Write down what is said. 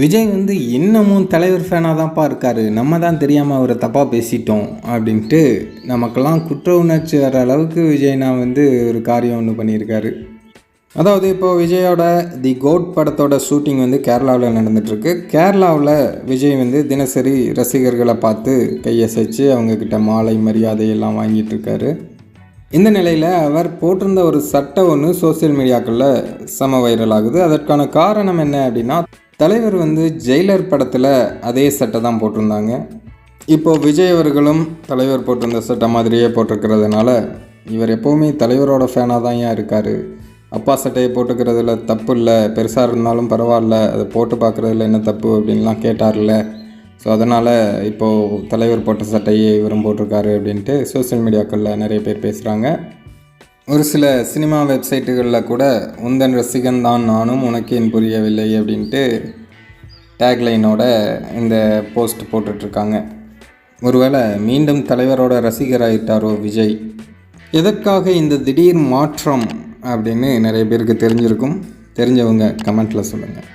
விஜய் வந்து இன்னமும் தலைவர் ஃபேனாக தான்ப்பா இருக்கார். நம்ம தான் தெரியாமல் அவரை தப்பாக பேசிட்டோம் அப்படின்ட்டு நமக்கெல்லாம் குற்ற உணர்ச்சி வர அளவுக்கு விஜய்னா வந்து ஒரு காரியம் ஒன்று பண்ணியிருக்காரு. அதாவது இப்போது விஜயோட தி கோட் படத்தோட ஷூட்டிங் வந்து கேரளாவில் நடந்துகிட்ருக்கு கேரளாவில் விஜய் வந்து தினசரி ரசிகர்களை பார்த்து கையசைச்சு அவங்கக்கிட்ட மாலை மரியாதையெல்லாம் வாங்கிட்டு இருக்காரு இந்த நிலையில் அவர் போட்டிருந்த ஒரு சட்டை ஒன்று சோசியல் மீடியாக்களில் செம வைரல் ஆகுது. அதற்கான காரணம் என்ன அப்படின்னா தலைவர் வந்து ஜெயிலர் படத்தில் அதே சட்டை தான் போட்டிருந்தாங்க. இப்போது விஜய் அவர்களும் தலைவர் போட்டிருந்த சட்டை மாதிரியே போட்டிருக்கிறதுனால இவர் எப்போவுமே தலைவரோட ஃபேனாக தான் ஏன் இருக்கார்? அப்பா சட்டையை போட்டுக்கிறதுல தப்பு இல்லை பெருசாக இருந்தாலும் பரவாயில்ல அதை போட்டு பார்க்குறதுல என்ன தப்பு அப்படின்லாம் கேட்டார்ல. ஸோ அதனால் இப்போது தலைவர் போட்ட சட்டையே இவரும் போட்டிருக்காரு அப்படின்ட்டு சோஷியல் மீடியாக்களில் நிறைய பேர் பேசுகிறாங்க ஒரு சில சினிமா வெப்சைட்டுகளில் கூட உந்தன் ரசிகன் தான் நானும் உனக்கு என் புரியவில்லை அப்படின்ட்டு டேக்லைனோட இந்த போஸ்ட் போட்டுட்ருக்காங்க. ஒருவேளை மீண்டும் தலைவரோட ரசிகராயிட்டாரோ விஜய். எதற்காக இந்த திடீர் மாற்றம் அப்படின்னு நிறைய பேருக்கு தெரிஞ்சிருக்கும். தெரிஞ்சவங்க கமெண்ட்டில் சொல்லுங்கள்